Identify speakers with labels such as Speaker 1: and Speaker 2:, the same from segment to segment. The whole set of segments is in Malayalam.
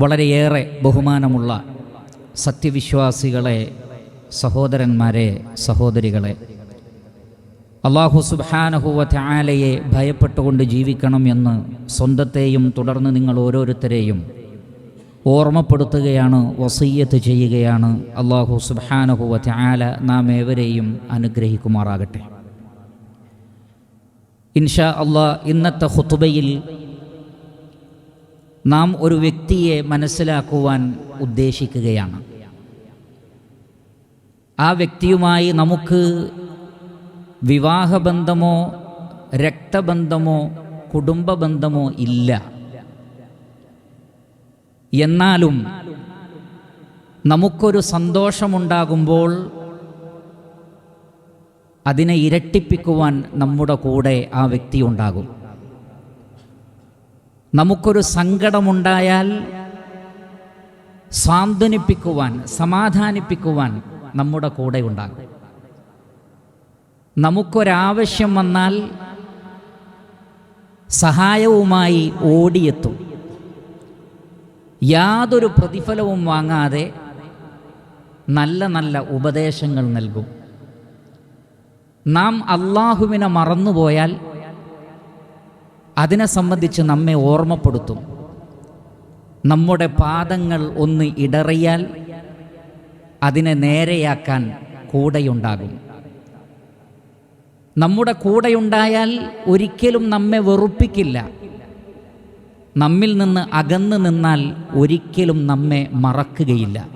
Speaker 1: വളരെയേറെ ബഹുമാനമുള്ള സത്യവിശ്വാസികളെ സഹോദരന്മാരെ സഹോദരികളെ അള്ളാഹു സുബാനഹുവ ആലയെ ഭയപ്പെട്ടുകൊണ്ട് ജീവിക്കണം എന്ന് സ്വന്തത്തെയും തുടർന്ന് നിങ്ങൾ ഓരോരുത്തരെയും ഓർമ്മപ്പെടുത്തുകയാണ് വസീയത്ത് ചെയ്യുകയാണ് അള്ളാഹു സുബാനഹുവ ആല നാം ഏവരെയും അനുഗ്രഹിക്കുമാറാകട്ടെ. ഇൻഷാ അള്ളാ ഇന്നത്തെ ഹുത്തുബയിൽ നാം ഒരു വ്യക്തിയെ മനസ്സിലാക്കുവാൻ ഉദ്ദേശിക്കുകയാണ്. ആ വ്യക്തിയുമായി നമുക്ക് വിവാഹബന്ധമോ രക്തബന്ധമോ കുടുംബ ബന്ധമോ ഇല്ല. എന്നാലും നമുക്കൊരു സന്തോഷമുണ്ടാകുമ്പോൾ അതിനെ ഇരട്ടിപ്പിക്കുവാൻ നമ്മുടെ കൂടെ ആ വ്യക്തി ഉണ്ടാകും. നമുക്കൊരു സങ്കടമുണ്ടായാൽ സാന്ത്വനിപ്പിക്കുവാൻ സമാധാനിപ്പിക്കുവാൻ നമ്മുടെ കൂടെ ഉണ്ടാകും. നമുക്കൊരാവശ്യം വന്നാൽ സഹായവുമായി ഓടിയെത്തും. യാതൊരു പ്രതിഫലവും വാങ്ങാതെ നല്ല നല്ല ഉപദേശങ്ങൾ നൽകും. നാം അള്ളാഹുവിനെ മറന്നുപോയാൽ അതിനെ സംബന്ധിച്ച് നമ്മെ ഓർമ്മപ്പെടുത്തും. നമ്മുടെ പാദങ്ങൾ ഒന്ന് ഇടറിയാൽ അതിനെ നേരെയാക്കാൻ കൂടെയുണ്ടാകും. നമ്മുടെ കൂടെയുണ്ടായാൽ ഒരിക്കലും നമ്മെ വെറുപ്പിക്കില്ല. നമ്മിൽ നിന്ന് അകന്നു നിന്നാൽ ഒരിക്കലും നമ്മെ മറക്കുകയില്ല.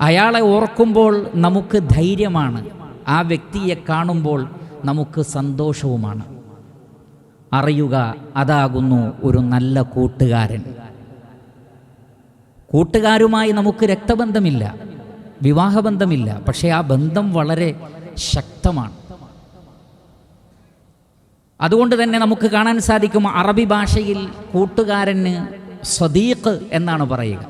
Speaker 1: അയാളെ ഓർക്കുമ്പോൾ നമുക്ക് ധൈര്യമാണ്. ആ വ്യക്തിയെ കാണുമ്പോൾ നമുക്ക് സന്തോഷവുമാണ്. അറിയുക അതാകുന്നു ഒരു നല്ല കൂട്ടുകാരൻ. കൂട്ടുകാരുമായി നമുക്ക് രക്തബന്ധമില്ല വിവാഹബന്ധമില്ല പക്ഷേ ആ ബന്ധം വളരെ ശക്തമാണ്. അതുകൊണ്ട് തന്നെ നമുക്ക് കാണാൻ സാധിക്കും അറബി ഭാഷയിൽ കൂട്ടുകാരന് സദീഖ് എന്നാണ് പറയുക.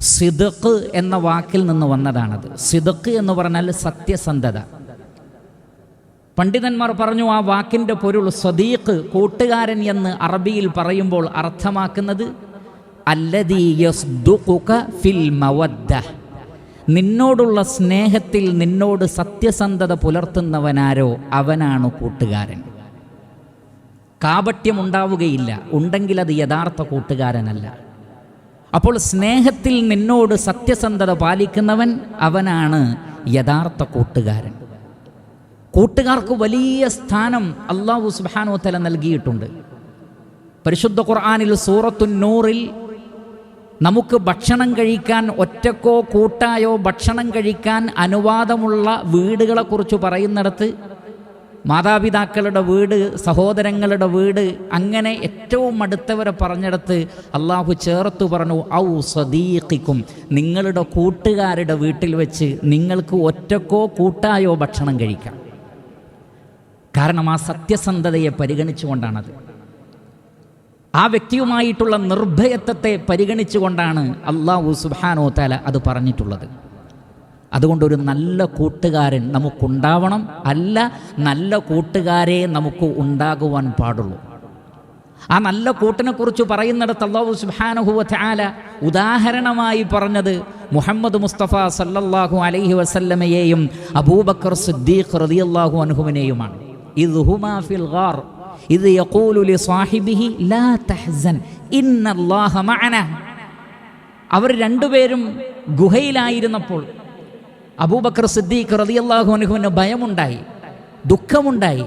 Speaker 1: സിദക്ക് എന്ന വാക്കിൽ നിന്ന് വന്നതാണത്. സിദക്ക് എന്ന് പറഞ്ഞാൽ സത്യസന്ധത. പണ്ഡിതന്മാർ പറഞ്ഞു ആ വാക്കിന്റെ പൊരുൾ സ്വദീഖ് കൂട്ടുകാരൻ എന്ന് അറബിയിൽ പറയുമ്പോൾ അർത്ഥമാക്കുന്നത് ഫിൽ നിന്നോടുള്ള സ്നേഹത്തിൽ നിന്നോട് സത്യസന്ധത പുലർത്തുന്നവനാരോ അവനാണ് കൂട്ടുകാരൻ. കാപട്യം ഉണ്ടാവുകയില്ല ഉണ്ടെങ്കിൽ അത് യഥാർത്ഥ കൂട്ടുകാരനല്ല. അപ്പോൾ സ്നേഹത്തിൽ നിന്നോട് സത്യസന്ധത പാലിക്കുന്നവൻ അവനാണ് യഥാർത്ഥ കൂട്ടുകാരൻ. കൂട്ടുകാർക്ക് വലിയ സ്ഥാനം അള്ളാഹു സുബാനോത്തല നൽകിയിട്ടുണ്ട്. പരിശുദ്ധ ഖുർആാനിൽ സൂറത്തു നൂറിൽ നമുക്ക് ഭക്ഷണം കഴിക്കാൻ ഒറ്റക്കോ കൂട്ടായോ ഭക്ഷണം കഴിക്കാൻ അനുവാദമുള്ള വീടുകളെക്കുറിച്ച് പറയുന്നിടത്ത് മാതാപിതാക്കളുടെ വീട് സഹോദരങ്ങളുടെ വീട് അങ്ങനെ ഏറ്റവും അടുത്തവരെ പറഞ്ഞിടത്ത് അള്ളാഹു ചേർത്തു പറഞ്ഞു ഔ സദീഖിക്കും നിങ്ങളുടെ കൂട്ടുകാരുടെ വീട്ടിൽ വെച്ച് നിങ്ങൾക്ക് ഒറ്റക്കോ കൂട്ടായോ ഭക്ഷണം കഴിക്കാം. കാരണം ആ സത്യസന്ധതയെ പരിഗണിച്ചുകൊണ്ടാണത്. ആ വ്യക്തിയുമായിട്ടുള്ള നിർഭയത്വത്തെ പരിഗണിച്ചുകൊണ്ടാണ് അള്ളാഹു സുബാനോ താല അത് പറഞ്ഞിട്ടുള്ളത്. അതുകൊണ്ട് ഒരു നല്ല കൂട്ടുകാരൻ നമുക്കുണ്ടാവണം. അല്ല നല്ല കൂട്ടുകാരെ നമുക്ക് ഉണ്ടാകുവാൻ പാടുള്ളൂ. ആ നല്ല കൂട്ടിനെക്കുറിച്ച് പറയുന്നിടത്ത് അള്ളാഹു സുബാനഹുവ ചാല ഉദാഹരണമായി പറഞ്ഞത് മുഹമ്മദ് മുസ്തഫ സല്ലല്ലാഹു അലൈഹി വസല്ലമയെയും അബൂബക്കർ സിദ്ദീഖ് റളിയല്ലാഹു അൻഹുവിനെയുമാണ്. ഫിൽ ഗാർ. ഇത് യഖൂലു ലി സാഹിബിഹി ലാ തഹ്സൻ. ഇന്നല്ലാഹ മഅന. അവർ രണ്ടുപേരും ഗുഹയിലായിരുന്നപ്പോൾ അബൂബക്കർ സിദ്ദീഖ് റളിയല്ലാഹു അൻഹുവിന് ഭയമുണ്ടായി ദുഃഖമുണ്ടായി.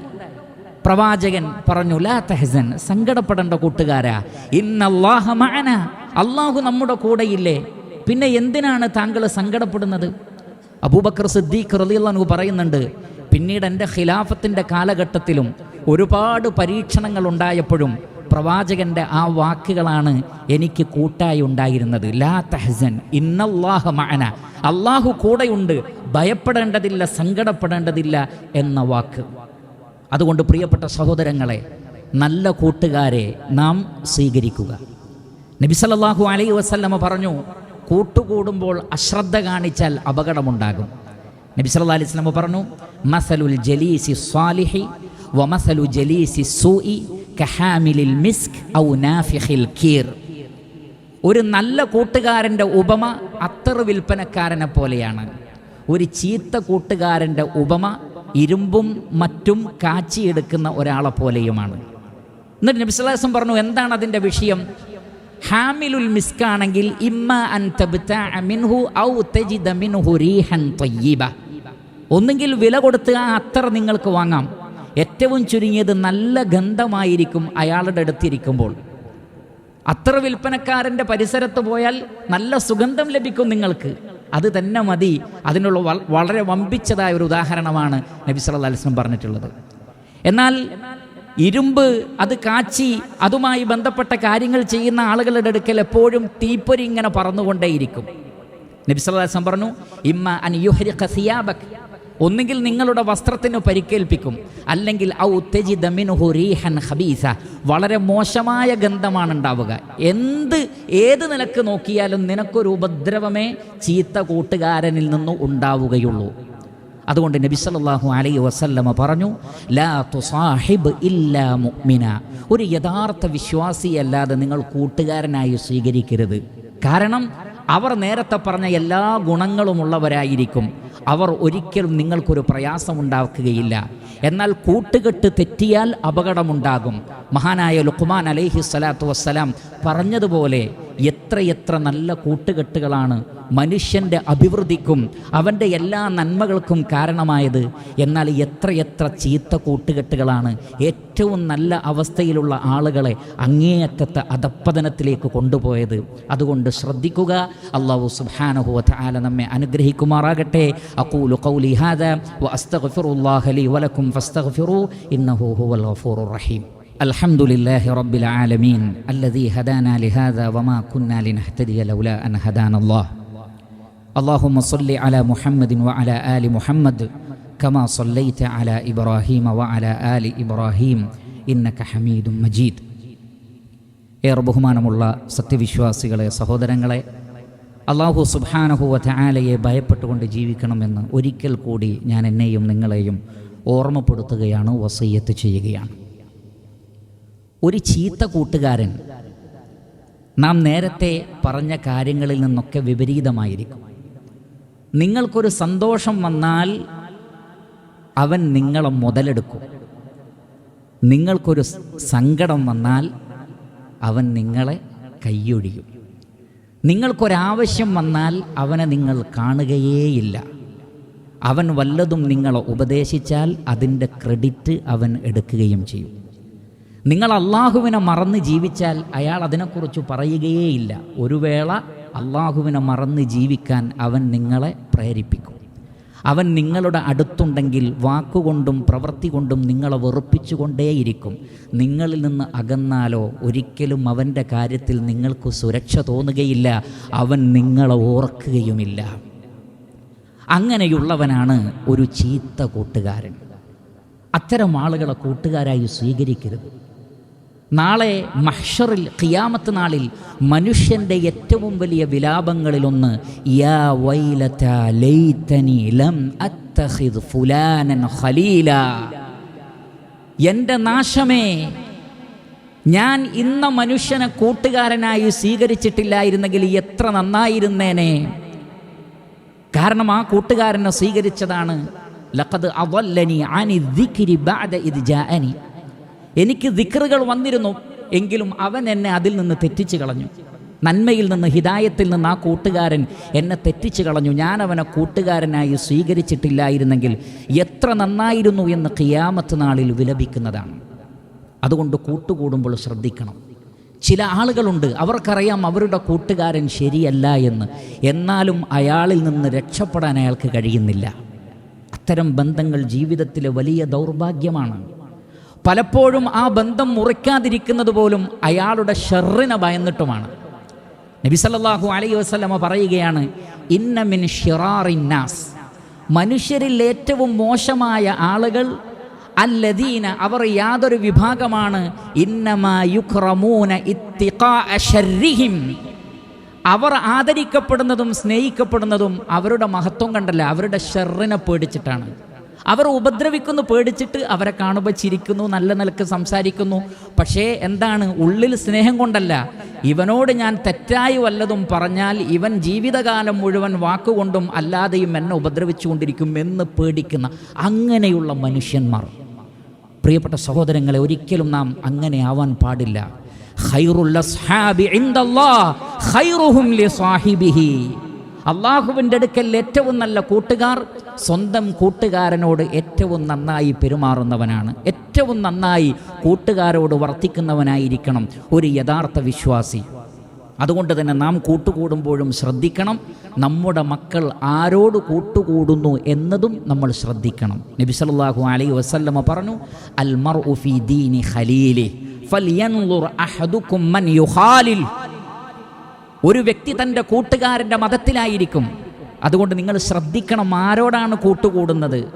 Speaker 1: പ്രവാചകൻ പറഞ്ഞു ലാ തെഹസൻ സങ്കടപ്പെടേണ്ട കൂട്ടുകാരാ. ഇന്നല്ലാഹ മഅന. അള്ളാഹു നമ്മുടെ കൂടെയില്ലേ. പിന്നെ എന്തിനാണ് താങ്കൾ സങ്കടപ്പെടുന്നത്? അബൂബക്കർ സിദ്ദീഖ് റളിയല്ലാഹു പറയുന്നുണ്ട് പിന്നീട് എന്റെ ഖിലാഫത്തിന്റെ കാലഘട്ടത്തിലും ഒരുപാട് പരീക്ഷണങ്ങൾ ഉണ്ടായപ്പോഴും പ്രവാചകന്റെ ആ വാക്കുകളാണ് എനിക്ക് കൂട്ടായി ഉണ്ടായിരുന്നത്. ലാ തഹസൻ ഇന്നല്ലാഹ മഅന. അള്ളാഹു കൂടെയുണ്ട് ഭയപ്പെടേണ്ടതില്ല സങ്കടപ്പെടേണ്ടതില്ല എന്ന വാക്ക്. അതുകൊണ്ട് പ്രിയപ്പെട്ട സഹോദരങ്ങളെ നല്ല കൂട്ടുകാരെ നാം സ്വീകരിക്കുക. നബി സല്ലല്ലാഹു അലൈഹി വസല്ലമ പറഞ്ഞു കൂട്ടുകൂടുമ്പോൾ അശ്രദ്ധ കാണിച്ചാൽ അപകടമുണ്ടാകും. നബി സല്ലല്ലാഹു അലൈഹി വസല്ലം പറഞ്ഞു മസലുൽ ജലീസി സ്വാലിഹി വ മസലു ജലീസി സൂഇ കഹാമിലിൽ മിസ്ക് ഔ നാഫിഖിൽ കീർ. ഒരു നല്ല കൂട്ടുകാരന്റെ ഉപമ അത്തർ വിൽപ്പനക്കാരനെ പോലെയാണ്. ഒരു ചീത്ത കൂട്ടുകാരന്റെ ഉപമ ഇരുമ്പും മറ്റും കാച്ചിയെടുക്കുന്ന ഒരാളെ പോലെയുമാണ്. എന്നിട്ട് നബി നബിസ്വലാസം പറഞ്ഞു എന്താണ് അതിന്റെ വിഷയം? ഹാമിലുൽ മിസ്കാണെങ്കിൽ ഇമ്മ അൻ തബ്ത മിൻഹു ഔ തജിദ മിൻഹു റീഹൻ തയ്യിബ. ഒന്നുകിൽ വില കൊടുത്ത് ആ അത്ര നിങ്ങൾക്ക് വാങ്ങാം. ഏറ്റവും ചുരുങ്ങിയത് നല്ല ഗന്ധമായിരിക്കും അയാളുടെ അടുത്തിരിക്കുമ്പോൾ. അത്ര വിൽപ്പനക്കാരന്റെ പരിസരത്ത് പോയാൽ നല്ല സുഗന്ധം ലഭിക്കും നിങ്ങൾക്ക്. അത് തന്നെ മതി. അതിനുള്ള വളരെ വമ്പിച്ചതായ ഒരു ഉദാഹരണമാണ് നബി സല അലിസ്ലം പറഞ്ഞിട്ടുള്ളത്. എന്നാൽ ഇരുമ്പ് അത് കാച്ചി അതുമായി ബന്ധപ്പെട്ട കാര്യങ്ങൾ ചെയ്യുന്ന ആളുകളുടെ അടുക്കൽ എപ്പോഴും തീപ്പൊരി ഇങ്ങനെ പറന്നുകൊണ്ടേയിരിക്കും. നബി പറഞ്ഞു ഇമ്മ അൻ ഒന്നുകിൽ നിങ്ങളുടെ വസ്ത്രത്തിന് പരിക്കേൽപ്പിക്കും. അല്ലെങ്കിൽ ഔ റീഹൻ ഖബീസ. വളരെ മോശമായ ഗന്ധമാണ് ഉണ്ടാവുക എന്ത് ഏത് നിലയ്ക്ക് നോക്കിയാലും നിനക്കൊരു ഉപദ്രവമേ ചീത്ത കൂട്ടുകാരനിൽ നിന്ന് ഉണ്ടാവുകയുള്ളൂ. അതുകൊണ്ട് നബി സല്ലല്ലാഹു അലൈഹി വസല്ലമ പറഞ്ഞു ലാ തുസാഹിബ് ഇല്ലാ മുഅ്മിന. ഒരു യഥാർത്ഥ വിശ്വാസിയല്ലാതെ നിങ്ങൾ കൂട്ടുകാരനായി സ്വീകരിക്കരുത്. കാരണം അവർ നേരത്തെ പറഞ്ഞ എല്ലാ ഗുണങ്ങളുമുള്ളവരായിരിക്കും. അവർ ഒരിക്കലും നിങ്ങൾക്കൊരു പ്രയാസമുണ്ടാക്കുകയില്ല. എന്നാൽ കൂട്ടുകെട്ട് തെറ്റിയാൽ അപകടമുണ്ടാകും. മഹാനായ ലുഖ്മാൻ അലൈഹി സ്വലാത്തു വസ്സലാം പറഞ്ഞതുപോലെ എത്രയെത്ര നല്ല കൂട്ടുകെട്ടുകളാണ് മനുഷ്യന്റെ അഭിവൃദ്ധിക്കും അവന്റെ എല്ലാ നന്മകൾക്കും കാരണമായത്. എന്നാൽ എത്രയെത്ര ചീത്ത കൂട്ടുകെട്ടുകളാണ് ഏറ്റവും നല്ല അവസ്ഥയിലുള്ള ആളുകളെ അങ്ങേയറ്റത്തെ അധപ്പതനത്തിലേക്ക് കൊണ്ടുപോയത്. അതുകൊണ്ട് ശ്രദ്ധിക്കുക അള്ളാഹു സുബ്ഹാനഹു വതആല നമ്മെ അനുഗ്രഹിക്കുമാറാകട്ടെ. അഖൂലു ഖൗലി ഹാദാ വലക്കും ഫസ്തഗ്ഫിറൂ ഇന്നഹു ഹുവൽ റഹീം. الحمد لله رب العالمين الذي هدانا لهذا وما كنا لنهتدي لولا أن هدانا الله اللهم صل على محمد وعلى آل محمد كما صليت على إبراهيم وعلى آل إبراهيم إنك حميد مجيد ഏറെ ബഹുമാനമുള്ള സത്യവിശ്വാസികളെ സഹോദരങ്ങളെ അള്ളാഹു സുബാനഹുവ ചായാലയെ ഭയപ്പെട്ടുകൊണ്ട് ജീവിക്കണമെന്ന് ഒരിക്കൽ കൂടി ഞാൻ എന്നെയും നിങ്ങളെയും ഓർമ്മപ്പെടുത്തുകയാണ് വസയ്യത്ത് ചെയ്യുകയാണ് ഒരു ചീത്ത കൂട്ടുകാരൻ നാം നേരത്തെ പറഞ്ഞ കാര്യങ്ങളിൽ നിന്നൊക്കെ വിപരീതമായിരിക്കും. നിങ്ങൾക്കൊരു സന്തോഷം വന്നാൽ അവൻ നിങ്ങളെ മുതലെടുക്കും. നിങ്ങൾക്കൊരു സങ്കടം വന്നാൽ അവൻ നിങ്ങളെ കൈയൊഴിയും. നിങ്ങൾക്കൊരാവശ്യം വന്നാൽ അവനെ നിങ്ങൾ കാണുകയേയില്ല. അവൻ വല്ലതും നിങ്ങളെ ഉപദേശിച്ചാൽ അതിന്റെ ക്രെഡിറ്റ് അവൻ എടുക്കുകയും ചെയ്യും. നിങ്ങൾ അള്ളാഹുവിനെ മറന്ന് ജീവിച്ചാൽ അയാൾ അതിനെക്കുറിച്ച് പറയുകയേയില്ല. ഒരു വേള അള്ളാഹുവിനെ മറന്ന് ജീവിക്കാൻ അവൻ നിങ്ങളെ പ്രേരിപ്പിക്കും. അവൻ നിങ്ങളുടെ അടുത്തുണ്ടെങ്കിൽ വാക്കുകൊണ്ടും പ്രവൃത്തി കൊണ്ടും നിങ്ങളെ വെറുപ്പിച്ചുകൊണ്ടേയിരിക്കും. നിങ്ങളിൽ നിന്ന് അകന്നാലോ ഒരിക്കലും അവന്റെ കാര്യത്തിൽ നിങ്ങൾക്ക് സുരക്ഷ തോന്നുകയില്ല. അവൻ നിങ്ങളെ ഓർക്കുകയുമില്ല. അങ്ങനെയുള്ളവനാണ് ഒരു ചീത്ത കൂട്ടുകാരൻ. അത്തരം ആളുകളെ കൂട്ടുകാരായി സ്വീകരിക്കരുത്. നാളെ മഹ്ഷറിൽ ഖിയാമത്ത് നാളിൽ മനുഷ്യന്റെ ഏറ്റവും വലിയ വിലാപങ്ങളിലൊന്ന് യാ വൈലത ലൈതനി ലം അത്തഖിദ് ഖലീല. എന്റെ നാശമേ ഞാൻ ഇന്ന മനുഷ്യനെ കൂട്ടുകാരനായി സ്വീകരിച്ചിട്ടില്ലായിരുന്നെങ്കിൽ എത്ര നന്നായിരുന്നേനെ. കാരണം ആ കൂട്ടുകാരനെ സ്വീകരിച്ചതാണ് ലഖദ് അവല്ലനി അനി ദിക്രി ബഅദ ഇദ് ജാഅനി. എനിക്ക് ദിക്റുകൾ വന്നിരുന്നു. എങ്കിലും അവൻ എന്നെ അതിൽ നിന്ന് തെറ്റിച്ചു കളഞ്ഞു. നന്മയിൽ നിന്ന് ഹിതായത്തിൽ നിന്ന് ആ കൂട്ടുകാരൻ എന്നെ തെറ്റിച്ചു കളഞ്ഞു. ഞാൻ അവനെ കൂട്ടുകാരനായി സ്വീകരിച്ചിട്ടില്ലായിരുന്നെങ്കിൽ എത്ര നന്നായിരുന്നു എന്ന് കിയാമത്ത് നാളിൽ വിലപിക്കുന്നതാണ്. അതുകൊണ്ട് കൂട്ടുകൂടുമ്പോൾ ശ്രദ്ധിക്കണം. ചില ആളുകളുണ്ട് അവർക്കറിയാം അവരുടെ കൂട്ടുകാരൻ ശരിയല്ല എന്ന്. എന്നാലും അയാളിൽ നിന്ന് രക്ഷപ്പെടാൻ അയാൾക്ക് കഴിയുന്നില്ല. അത്തരം ബന്ധങ്ങൾ ജീവിതത്തിലെ വലിയ ദൗർഭാഗ്യമാണ്. പലപ്പോഴും ആ ബന്ധം മുറിക്കാതിരിക്കുന്നത് പോലും അയാളുടെ ഷെറിനെ ഭയന്നിട്ടുമാണ്. നബിസല്ലാഹു അലൈ വസ്ലമ പറയുകയാണ് ഇന്നമിൻ ഷിറാറിന്നാസ് മനുഷ്യരിൽ ഏറ്റവും മോശമായ ആളുകൾ അല്ലദീന അവർ യാതൊരു വിഭാഗമാണ്. ഇന്നമായുക്രമൂന ഇത്തിഹിം അവർ ആദരിക്കപ്പെടുന്നതും സ്നേഹിക്കപ്പെടുന്നതും അവരുടെ മഹത്വം കണ്ടല്ല അവരുടെ ഷെറിനെ പേടിച്ചിട്ടാണ്. അവർ ഉപദ്രവിക്കുന്നു പേടിച്ചിട്ട് അവരെ കാണുമ്പോൾ ചിരിക്കുന്നു നല്ല നിലയ്ക്ക് സംസാരിക്കുന്നു. പക്ഷേ എന്താണ്? ഉള്ളിൽ സ്നേഹം കൊണ്ടല്ല. ഇവനോട് ഞാൻ തെറ്റായി വല്ലതും പറഞ്ഞാൽ ഇവൻ ജീവിതകാലം മുഴുവൻ വാക്കുകൊണ്ടും അല്ലാതെയും എന്നെ ഉപദ്രവിച്ചുകൊണ്ടിരിക്കും എന്ന് പേടിക്കുന്ന അങ്ങനെയുള്ള മനുഷ്യന്മാർ. പ്രിയപ്പെട്ട സഹോദരങ്ങളെ ഒരിക്കലും നാം അങ്ങനെ ആവാൻ പാടില്ല. അള്ളാഹുവിന്റെ അടുക്കൽ ഏറ്റവും നല്ല കൂട്ടുകാർ സ്വന്തം കൂട്ടുകാരനോട് ഏറ്റവും നന്നായി പെരുമാറുന്നവനാണ്. ഏറ്റവും നന്നായി കൂട്ടുകാരോട് വർത്തിക്കുന്നവനായിരിക്കണം ഒരു യഥാർത്ഥ വിശ്വാസി. അതുകൊണ്ട് തന്നെ നാം കൂട്ടുകൂടുമ്പോഴും ശ്രദ്ധിക്കണം. നമ്മുടെ മക്കൾ ആരോട് കൂട്ടുകൂടുന്നു എന്നതും നമ്മൾ ശ്രദ്ധിക്കണം. നബി സല്ലാഹു അലൈ വസല്ലമ പറഞ്ഞു അൽമർ ഉഫി ദീനി ഖലീലി ഫൽയൻളുർ അഹദുക്കും മൻ യുഖാലിൽ. ഒരു വ്യക്തി തന്റെ കൂട്ടുകാരന്റെ മതത്തിലായിരിക്കും. അതുകൊണ്ട് നിങ്ങൾ ശ്രദ്ധിക്കണം ആരോടാണ് കൂട്ടുകൂടുന്നത്.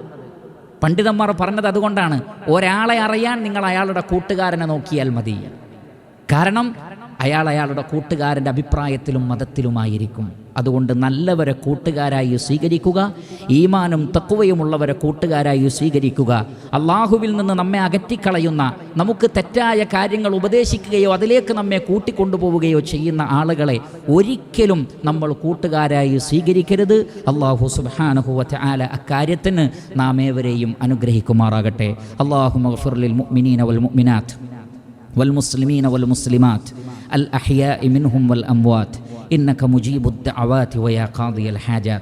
Speaker 1: പണ്ഡിതന്മാർ പറഞ്ഞത് അതുകൊണ്ടാണ് ഒരാളെ അറിയാൻ നിങ്ങൾ അയാളുടെ കൂട്ടുകാരനെ നോക്കിയാൽ മതി. കാരണം അയാൾ അയാളുടെ കൂട്ടുകാരന്റെ അഭിപ്രായത്തിലും മതത്തിലുമായിരിക്കും. അതുകൊണ്ട് നല്ലവരെ കൂട്ടുകാരായി സ്വീകരിക്കുക ഈമാനും തക്കുവയുമുള്ളവരെ കൂട്ടുകാരായി സ്വീകരിക്കുക. അള്ളാഹുവിൽ നിന്ന് നമ്മെ അകറ്റിക്കളയുന്ന നമുക്ക് തെറ്റായ കാര്യങ്ങൾ ഉപദേശിക്കുകയോ അതിലേക്ക് നമ്മെ കൂട്ടിക്കൊണ്ടുപോവുകയോ ചെയ്യുന്ന ആളുകളെ ഒരിക്കലും നമ്മൾ കൂട്ടുകാരായി സ്വീകരിക്കരുത്. അള്ളാഹു സുബാനഹുവറ്റ ആല അക്കാര്യത്തിന് നാം ഏവരെയും അനുഗ്രഹിക്കുമാറാകട്ടെ. അള്ളാഹു മഫിർലിൽ മുഅ്മിനീന വൽ والمسلمين والمسلمات الأحياء منهم والأموات. إنك مجيب الدعوات ويا قاضي الحاجات.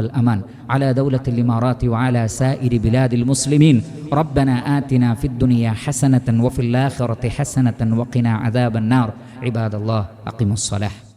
Speaker 1: والأمان. على دولة الإمارات وعلى سائر بلاد المسلمين ربنا آتنا في الدنيا حسنة وفي الآخرة حسنة وقنا عذاب النار. عباد الله أقيموا الصلاة.